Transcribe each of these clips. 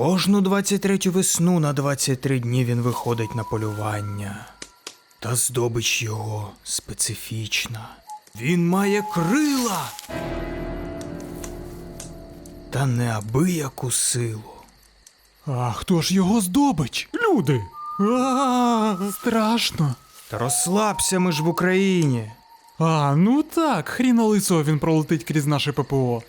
Кожну 23 весну на 23 дні він виходить на полювання. Та здобич його специфічна. Він має крила. Та неабияку силу. А хто ж його здобич? Люди. А, страшно. Та розслабся ми ж в Україні. А, ну так, хріна лисого він пролетить крізь наше ППО.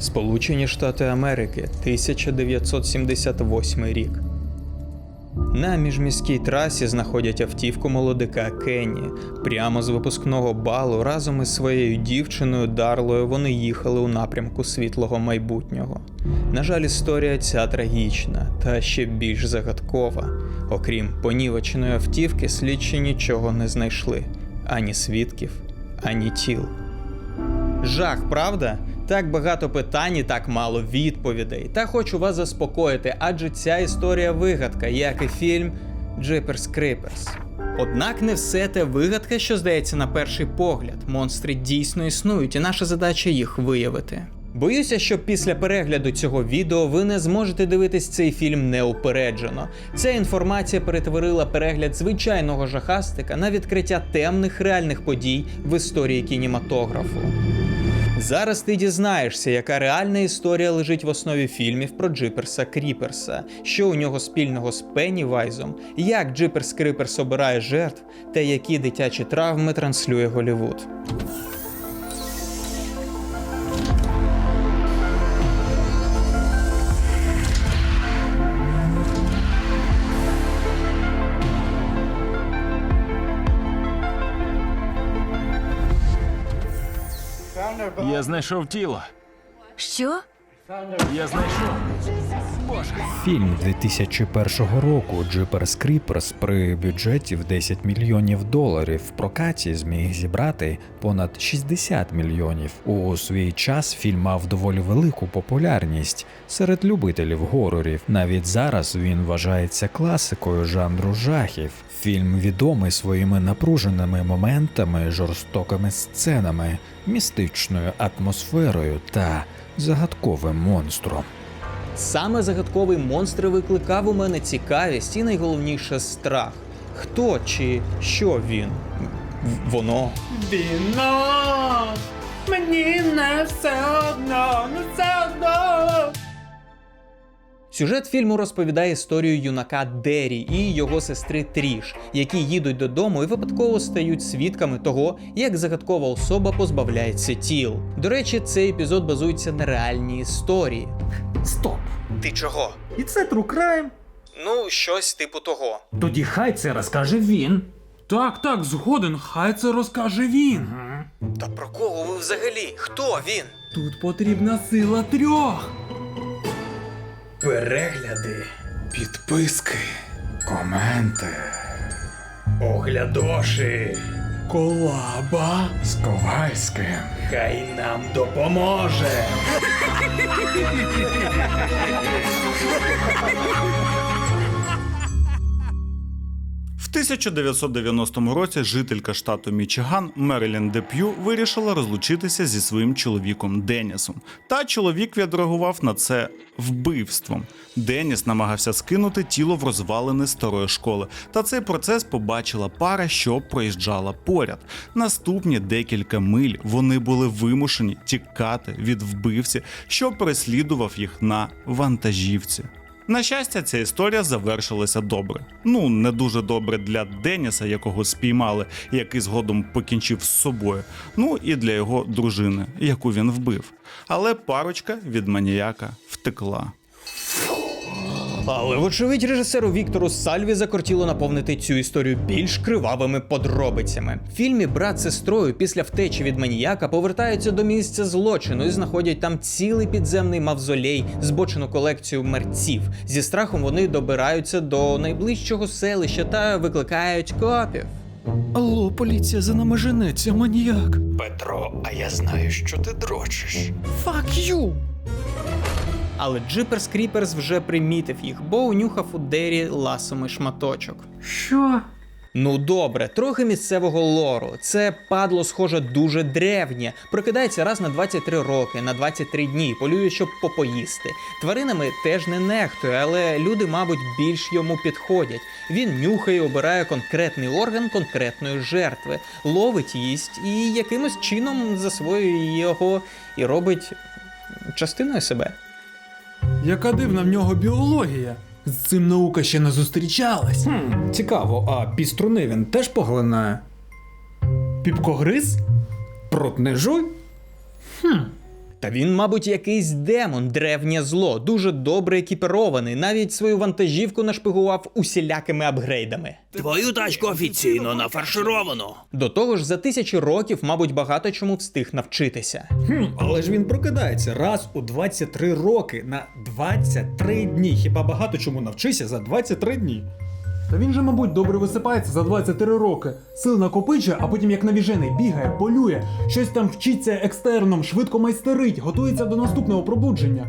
Сполучені Штати Америки, 1978 рік. На міжміській трасі знаходять автівку молодика Кенні. Прямо з випускного балу разом із своєю дівчиною Дарлою вони їхали у напрямку світлого майбутнього. На жаль, історія ця трагічна та ще більш загадкова. Окрім понівеченої автівки, слідчі нічого не знайшли ані свідків, ані тіл. Жах, правда? Так багато питань і так мало відповідей. Та хочу вас заспокоїти, адже ця історія вигадка, як і фільм Джиперс Криперс. Однак не все те вигадка, що здається на перший погляд. Монстри дійсно існують, і наша задача їх виявити. Боюся, що після перегляду цього відео ви не зможете дивитись цей фільм неупереджено. Ця інформація перетворила перегляд звичайного жахастика на відкриття темних реальних подій в історії кінематографу. Зараз ти дізнаєшся, яка реальна історія лежить в основі фільмів про Джиперса Кріперса, що у нього спільного з Пеннівайзом, як Джиперс Кріперс обирає жертв та які дитячі травми транслює Голівуд. Я знайшов тіло. Що? Я знайшов. Фільм 2001 року Джиперс Кріперс при бюджеті в 10 мільйонів доларів в прокаті зміг зібрати понад 60 мільйонів. У свій час фільм мав доволі велику популярність серед любителів горорів. Навіть зараз він вважається класикою жанру жахів. Фільм відомий своїми напруженими моментами, жорстокими сценами, містичною атмосферою та загадковим монстром. Саме загадковий монстр викликав у мене цікавість і найголовніше страх. Хто чи що він? Воно. Віно! Мені не все одно, не все одно. Сюжет фільму розповідає історію юнака Дері і його сестри Тріш, які їдуть додому і випадково стають свідками того, як загадкова особа позбавляється тіл. До речі, цей епізод базується на реальній історії. Стоп! Ти чого? І це true crime? Ну, щось типу того. Тоді хай це розкаже він. Так, так, згоден, хай це розкаже він. Та про кого ви взагалі? Хто він? Тут потрібна сила трьох. Перегляди, підписки, коменти, оглядоші Колаба. з Ковальським. Хай нам допоможе. В 1990 році жителька штату Мічиган Мерилін Деп'ю вирішила розлучитися зі своїм чоловіком Денісом. Та чоловік відреагував на це вбивством. Деніс намагався скинути тіло в розвалини старої школи, та цей процес побачила пара, що проїжджала поряд. Наступні декілька миль вони були вимушені тікати від вбивці, що переслідував їх на вантажівці. На щастя, ця історія завершилася добре. Ну, не дуже добре для Деніса, якого спіймали, який згодом покінчив з собою. Ну і для його дружини, яку він вбив. Але парочка від маніяка втекла. Але вочевидь режисеру Віктору Сальві закортіло наповнити цю історію більш кривавими подробицями. В фільмі брат з сестрою після втечі від маніяка повертаються до місця злочину і знаходять там цілий підземний мавзолей, збочену колекцію мерців. Зі страхом вони добираються до найближчого селища та викликають копів. Алло, поліція за нами женеться, маніяк. Петро, а я знаю, що ти дрочиш. Fuck you! Але Джиперс Кріперс вже примітив їх, бо унюхав у Дері ласомий шматочок. Що? Ну добре, трохи місцевого лору. Це падло, схоже, дуже древнє. Прокидається раз на 23 роки, на 23 дні, полює, щоб попоїсти. Тваринами теж не нехтує, але люди, мабуть, більш йому підходять. Він нюхає, обирає конкретний орган конкретної жертви, ловить їсть і якимось чином засвоює його і робить частиною себе. Яка дивна в нього біологія. З цим наука ще не зустрічалась. Хм, цікаво, а піструни він теж поглинає? Піпкогриз? Протнежуй? не жуй? Та він, мабуть, якийсь демон, древнє зло, дуже добре екіпірований, навіть свою вантажівку нашпигував усілякими апгрейдами. Твою тачку офіційно нафаршировано. До того ж, за тисячі років, мабуть, багато чому встиг навчитися. Хм, але ж він прокидається раз у 23 роки на 23 дні. Хіба багато чому навчися за 23 дні? Та він же, мабуть, добре висипається за 23 роки. Сил накопичує, а потім як навіжений бігає, полює, щось там вчиться екстерном, швидко майстерить, готується до наступного пробудження.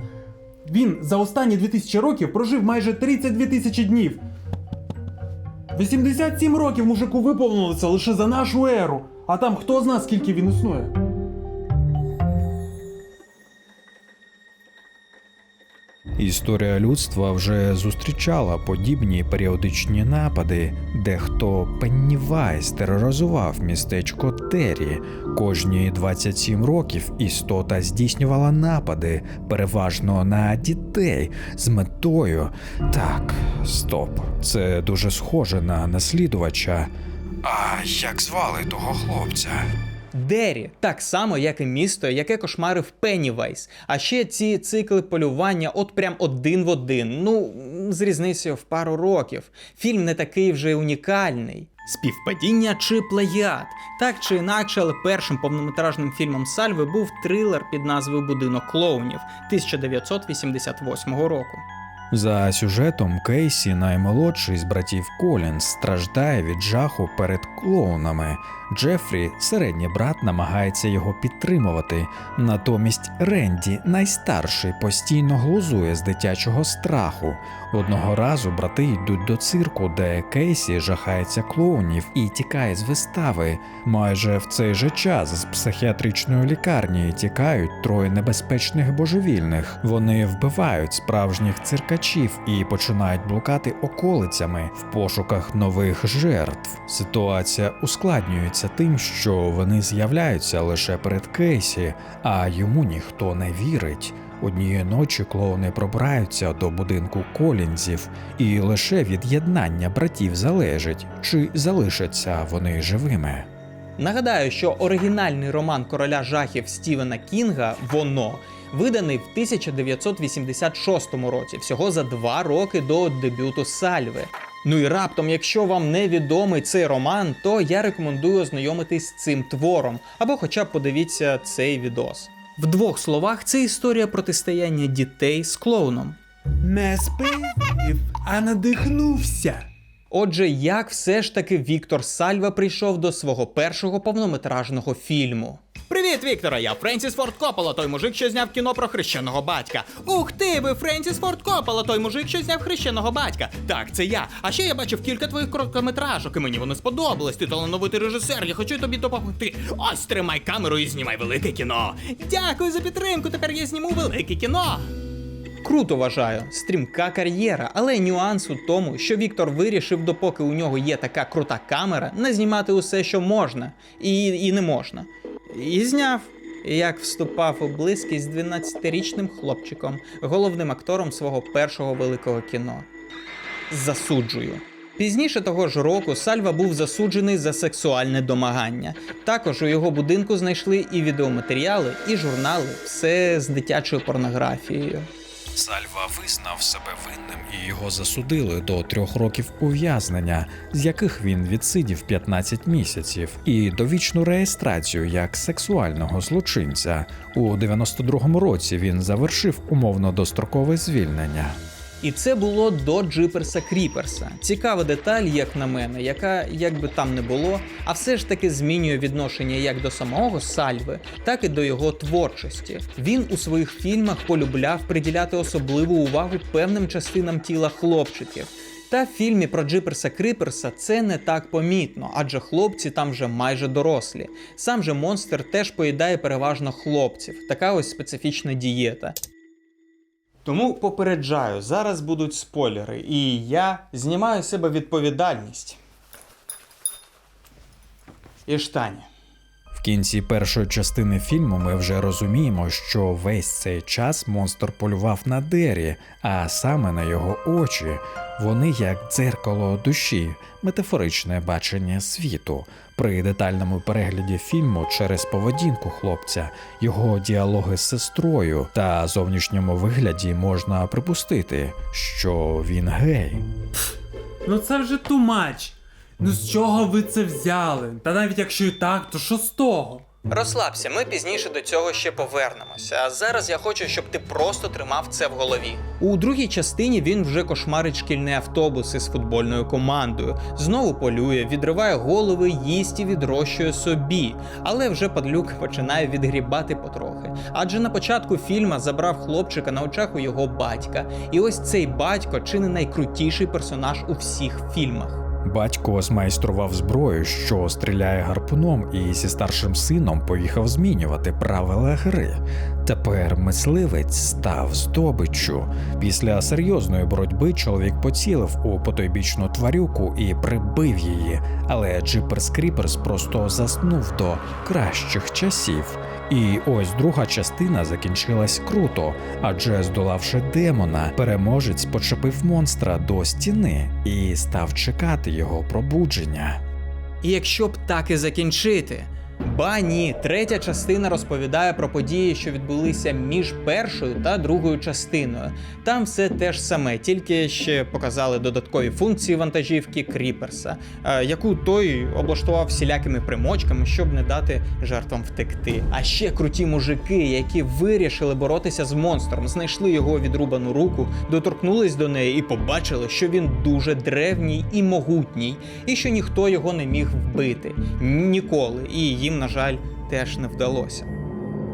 Він за останні 2000 років прожив майже 32 тисячі днів. 87 років мужику виповнилося лише за нашу еру. А там хто зна, скільки він існує. Історія людства вже зустрічала подібні періодичні напади, де хто Пеннівайз тероризував містечко Террі. Кожні 27 років істота здійснювала напади, переважно на дітей, з метою. Так, стоп, це дуже схоже на наслідувача. А як звали того хлопця? Дері, так само, як і місто, яке кошмарив Пеннівайс. А ще ці цикли полювання, от прям один в один. Ну, з різницею в пару років. Фільм не такий вже унікальний. Співпадіння чи плагіат. Так чи інакше, але першим повнометражним фільмом Сальви був трилер під назвою Будинок клоунів 1988 року. За сюжетом Кейсі, наймолодший з братів Колінс, страждає від жаху перед клоунами. Джефрі, середній брат, намагається його підтримувати. Натомість Ренді, найстарший, постійно глузує з дитячого страху. Одного разу брати йдуть до цирку, де Кейсі жахається клоунів і тікає з вистави. Майже в цей же час з психіатричної лікарні тікають троє небезпечних божевільних. Вони вбивають справжніх циркачів і починають блукати околицями в пошуках нових жертв. Ситуація ускладнюється тим, що вони з'являються лише перед Кейсі, а йому ніхто не вірить. Однієї ночі клоуни пробираються до будинку Колінзів, і лише від єднання братів залежить, чи залишаться вони живими. Нагадаю, що оригінальний роман короля жахів Стівена Кінга Воно виданий в 1986 році, всього за два роки до дебюту Сальви. Ну і раптом, якщо вам не відомий цей роман, то я рекомендую ознайомитись з цим твором, або хоча б подивіться цей відос. В двох словах, це історія протистояння дітей з клоуном. Не спив, а надихнувся. Отже, як все ж таки Віктор Сальва прийшов до свого першого повнометражного фільму? Привіт, Вікторе! Я Френсіс Форд Коппола, той мужик, що зняв кіно про хрещеного батька. Ух ти, ви Френсіс Форд Коппола, той мужик, що зняв хрещеного батька. Так, це я. А ще я бачив кілька твоїх короткометражок, і мені вони сподобались. Ти талановитий режисер, я хочу тобі допомогти. Ось тримай камеру і знімай велике кіно. Дякую за підтримку. Тепер я зніму велике кіно. Круто вважаю, стрімка кар'єра, але нюанс у тому, що Віктор вирішив, допоки у нього є така крута камера, не знімати усе, що можна, і, і не можна. І зняв. Як вступав у близькість з 12-річним хлопчиком, головним актором свого першого великого кіно. Засуджую. Пізніше того ж року Сальва був засуджений за сексуальне домагання. Також у його будинку знайшли і відеоматеріали, і журнали, все з дитячою порнографією. Сальва визнав себе винним і його засудили до трьох років ув'язнення, з яких він відсидів 15 місяців, і довічну реєстрацію як сексуального злочинця. У 92-му році він завершив умовно дострокове звільнення. І це було до Джиперса Кріперса. Цікава деталь, як на мене, яка, як би там не було, а все ж таки змінює відношення як до самого Сальви, так і до його творчості. Він у своїх фільмах полюбляв приділяти особливу увагу певним частинам тіла хлопчиків. Та в фільмі про Джиперса Криперса це не так помітно, адже хлопці там вже майже дорослі. Сам же монстр теж поїдає переважно хлопців. Така ось специфічна дієта. Тому попереджаю, зараз будуть спойлери, і я знімаю з себе відповідальність. І штані. В кінці першої частини фільму ми вже розуміємо, що весь цей час монстр полював на Дері, а саме на його очі. Вони як дзеркало душі, метафоричне бачення світу. При детальному перегляді фільму через поведінку хлопця, його діалоги з сестрою та зовнішньому вигляді можна припустити, що він гей. Ну це вже тумач. Ну з чого ви це взяли? Та навіть якщо і так, то що з того? Розслабся, ми пізніше до цього ще повернемося. А зараз я хочу, щоб ти просто тримав це в голові. У другій частині він вже кошмарить шкільний автобус із футбольною командою, знову полює, відриває голови, їсть і відрощує собі. Але вже падлюк починає відгрібати потрохи. Адже на початку фільма забрав хлопчика на очах у його батька. І ось цей батько чи не найкрутіший персонаж у всіх фільмах. Батько змайстрував зброю, що стріляє гарпуном, і зі старшим сином поїхав змінювати правила гри. Тепер мисливець став здобиччю. Після серйозної боротьби чоловік поцілив у потойбічну тварюку і прибив її, але Джиперс Кріперс просто заснув до кращих часів. І ось друга частина закінчилась круто, адже здолавши демона, переможець почепив монстра до стіни і став чекати його пробудження. І якщо б так і закінчити. Ба ні, третя частина розповідає про події, що відбулися між першою та другою частиною. Там все те ж саме, тільки ще показали додаткові функції вантажівки Кріперса, е, яку той облаштував всілякими примочками, щоб не дати жертвам втекти. А ще круті мужики, які вирішили боротися з монстром, знайшли його відрубану руку, доторкнулись до неї і побачили, що він дуже древній і могутній, і що ніхто його не міг вбити ніколи. І їм, на жаль, теж не вдалося.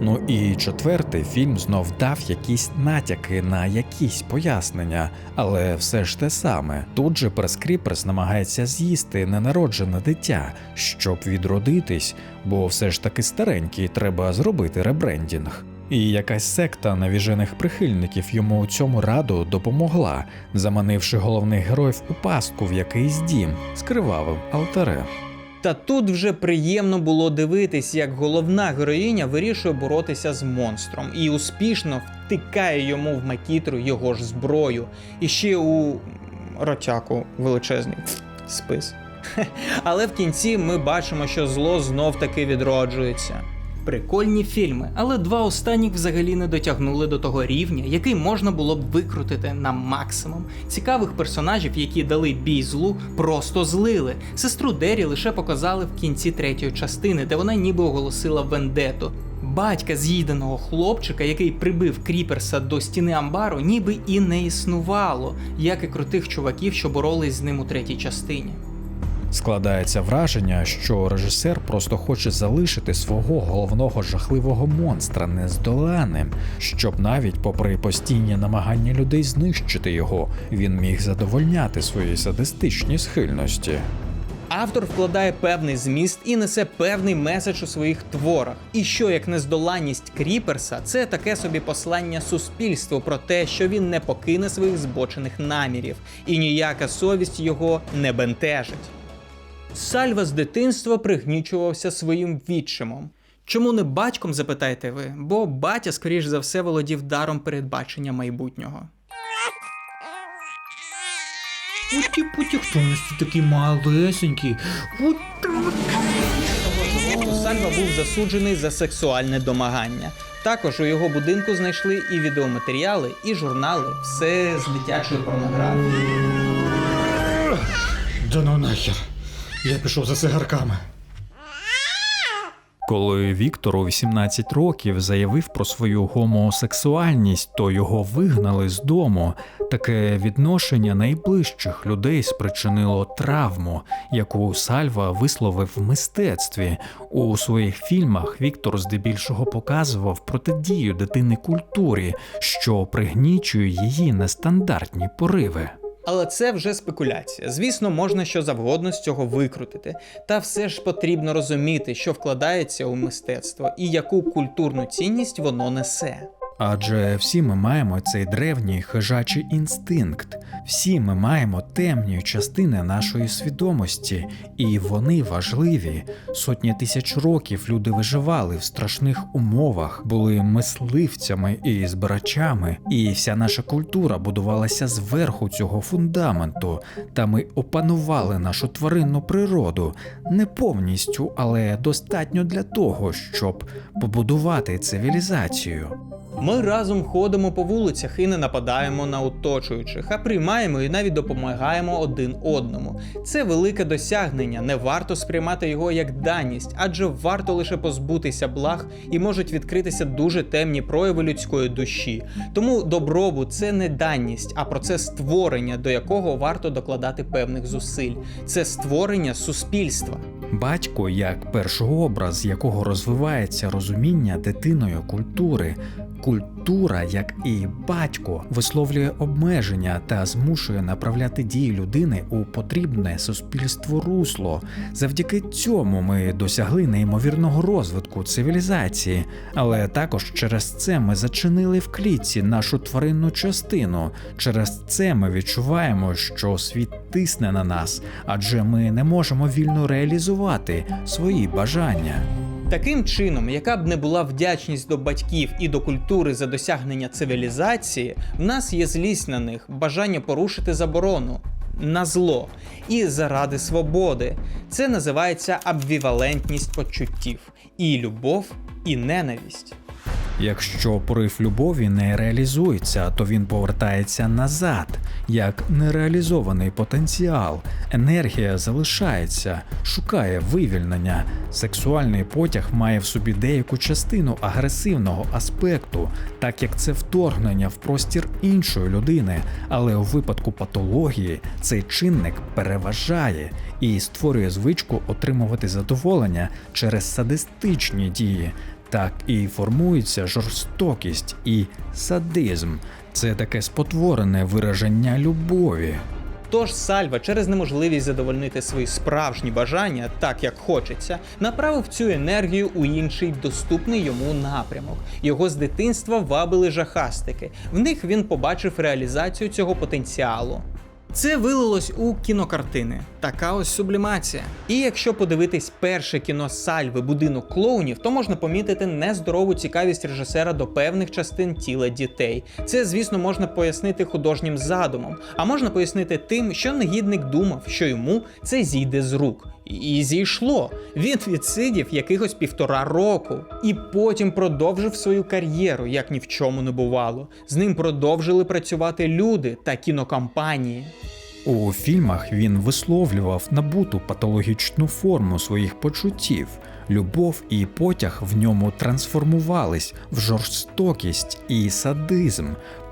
Ну і четвертий фільм знов дав якісь натяки на якісь пояснення, але все ж те саме. Тут же Прескріперс намагається з'їсти ненароджене дитя, щоб відродитись, бо все ж таки старенький треба зробити ребрендінг. І якась секта навіжених прихильників йому у цьому раду допомогла, заманивши головних героїв у пастку в якийсь дім з кривавим алтарем. Та тут вже приємно було дивитись, як головна героїня вирішує боротися з монстром і успішно втикає йому в макітру його ж зброю. І ще у ротяку величезний спис. Але в кінці ми бачимо, що зло знов таки відроджується. Прикольні фільми, але два останніх взагалі не дотягнули до того рівня, який можна було б викрутити на максимум. Цікавих персонажів, які дали бій злу, просто злили. Сестру Дері лише показали в кінці третьої частини, де вона ніби оголосила вендету. Батька з'їденого хлопчика, який прибив Кріперса до стіни амбару, ніби і не існувало, як і крутих чуваків, що боролись з ним у третій частині. Складається враження, що режисер просто хоче залишити свого головного жахливого монстра нездоланим, щоб навіть попри постійні намагання людей знищити його, він міг задовольняти свої садистичні схильності. Автор вкладає певний зміст і несе певний меседж у своїх творах. І що як нездоланність Кріперса, це таке собі послання суспільству про те, що він не покине своїх збочених намірів, і ніяка совість його не бентежить. Сальва з дитинства пригнічувався своїм відчимом. Чому не батьком, запитаєте ви? Бо батя, скоріш за все, володів даром передбачення майбутнього. Путі путі, хто нас такий малесенький? Сальва був засуджений за сексуальне домагання. Також у його будинку знайшли і відеоматеріали, і журнали, все з дитячою порнографією. Да ну нахер. Я пішов за цигарками. Коли Віктор у 18 років заявив про свою гомосексуальність, то його вигнали з дому. Таке відношення найближчих людей спричинило травму, яку Сальва висловив в мистецтві. У своїх фільмах Віктор здебільшого показував протидію дитини культурі, що пригнічує її нестандартні пориви. Але це вже спекуляція. Звісно, можна що завгодно з цього викрутити. Та все ж потрібно розуміти, що вкладається у мистецтво і яку культурну цінність воно несе. Адже всі ми маємо цей древній хижачий інстинкт, всі ми маємо темні частини нашої свідомості, і вони важливі. Сотні тисяч років люди виживали в страшних умовах, були мисливцями і збирачами, і вся наша культура будувалася зверху цього фундаменту, та ми опанували нашу тваринну природу не повністю, але достатньо для того, щоб побудувати цивілізацію. Ми разом ходимо по вулицях і не нападаємо на оточуючих, а приймаємо і навіть допомагаємо один одному. Це велике досягнення. Не варто сприймати його як даність, адже варто лише позбутися благ і можуть відкритися дуже темні прояви людської душі. Тому добробут це не даність, а процес створення, до якого варто докладати певних зусиль. Це створення суспільства. Батько як першообраз, якого розвивається розуміння дитиною культури. Культура, як і батько, висловлює обмеження та змушує направляти дії людини у потрібне суспільство русло. Завдяки цьому ми досягли неймовірного розвитку цивілізації, але також через це ми зачинили в клітці нашу тваринну частину. Через це ми відчуваємо, що світ тисне на нас, адже ми не можемо вільно реалізувати свої бажання. Таким чином, яка б не була вдячність до батьків і до культури за досягнення цивілізації, в нас є злість на них, бажання порушити заборону. На зло і заради свободи. Це називається амбівалентність почуттів, і любов, і ненависть. Якщо порив любові не реалізується, то він повертається назад, як нереалізований потенціал. Енергія залишається, шукає вивільнення. Сексуальний потяг має в собі деяку частину агресивного аспекту, так як це вторгнення в простір іншої людини. Але у випадку патології цей чинник переважає і створює звичку отримувати задоволення через садистичні дії. Так і формується жорстокість і садизм. Це таке спотворене вираження любові. Тож Сальва через неможливість задовольнити свої справжні бажання, так як хочеться, направив цю енергію у інший доступний йому напрямок. Його з дитинства вабили жахастики. В них він побачив реалізацію цього потенціалу. Це вилилось у кінокартини. Така ось сублімація. І якщо подивитись перше кіно Сальви будинок клоунів, то можна помітити нездорову цікавість режисера до певних частин тіла дітей. Це, звісно, можна пояснити художнім задумом, а можна пояснити тим, що негідник думав, що йому це зійде з рук. І зійшло. Він відсидів якихось півтора року і потім продовжив свою кар'єру, як ні в чому не бувало. З ним продовжили працювати люди та кінокампанії. У фільмах він висловлював набуту патологічну форму своїх почуттів. Любов і потяг в ньому трансформувались в жорстокість і садизм,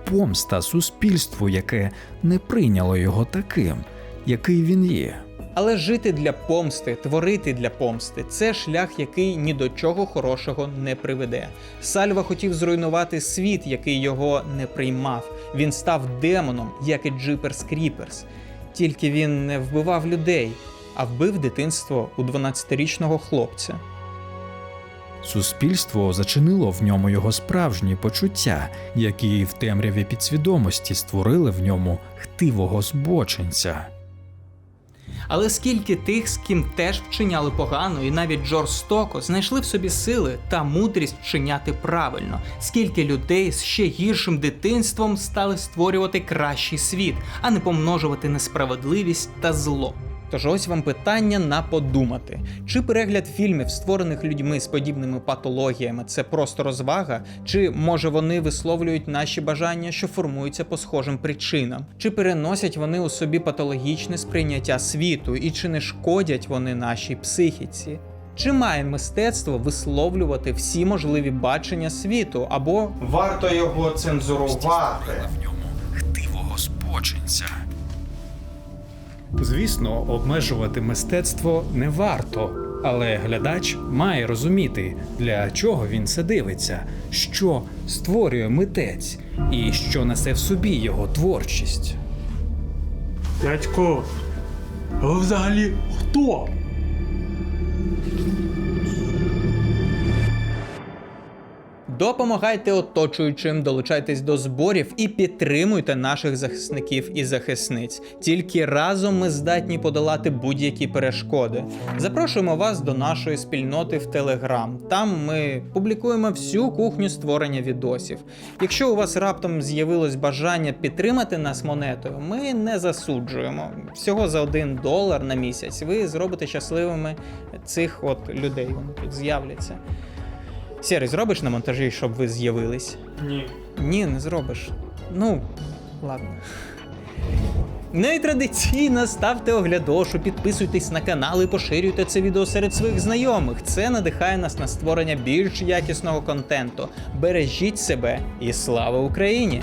помста суспільству, яке не прийняло його таким, який він є. Але жити для помсти, творити для помсти це шлях, який ні до чого хорошого не приведе. Сальва хотів зруйнувати світ, який його не приймав. Він став демоном, як і Джиперс Кріперс. Тільки він не вбивав людей, а вбив дитинство у 12-річного хлопця. Суспільство зачинило в ньому його справжні почуття, які в темряві підсвідомості створили в ньому хтивого збочинця. Але скільки тих, з ким теж вчиняли погано і навіть жорстоко, знайшли в собі сили та мудрість вчиняти правильно, скільки людей з ще гіршим дитинством стали створювати кращий світ, а не помножувати несправедливість та зло. Тож ось вам питання на подумати: чи перегляд фільмів, створених людьми з подібними патологіями, це просто розвага, чи може вони висловлюють наші бажання, що формуються по схожим причинам, чи переносять вони у собі патологічне сприйняття світу, і чи не шкодять вони нашій психіці? Чи має мистецтво висловлювати всі можливі бачення світу, або Варто його цензурувати. в ньому хтивого спочинця. Звісно, обмежувати мистецтво не варто, але глядач має розуміти, для чого він це дивиться, що створює митець і що несе в собі його творчість. Дядько, ви взагалі хто? Допомагайте оточуючим, долучайтесь до зборів і підтримуйте наших захисників і захисниць. Тільки разом ми здатні подолати будь-які перешкоди. Запрошуємо вас до нашої спільноти в Телеграм. Там ми публікуємо всю кухню створення відосів. Якщо у вас раптом з'явилось бажання підтримати нас монетою, ми не засуджуємо. Всього за один долар на місяць ви зробите щасливими цих от людей. Вони тут з'являться. Сірий, зробиш на монтажі, щоб ви з'явились? Ні. Ні, не зробиш. Ну, ладно. Ну і традиційно ставте оглядошу, підписуйтесь на канал і поширюйте це відео серед своїх знайомих. Це надихає нас на створення більш якісного контенту. Бережіть себе і слава Україні!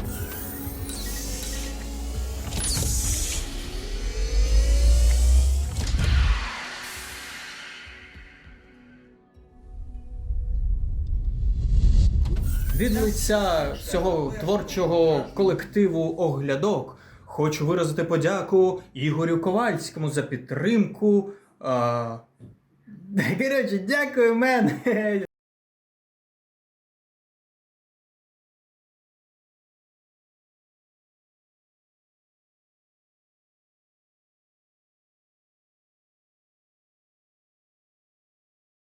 Від лиця цього творчого колективу оглядок хочу виразити подяку Ігорю Ковальському за підтримку. Коротше, дякую, мен.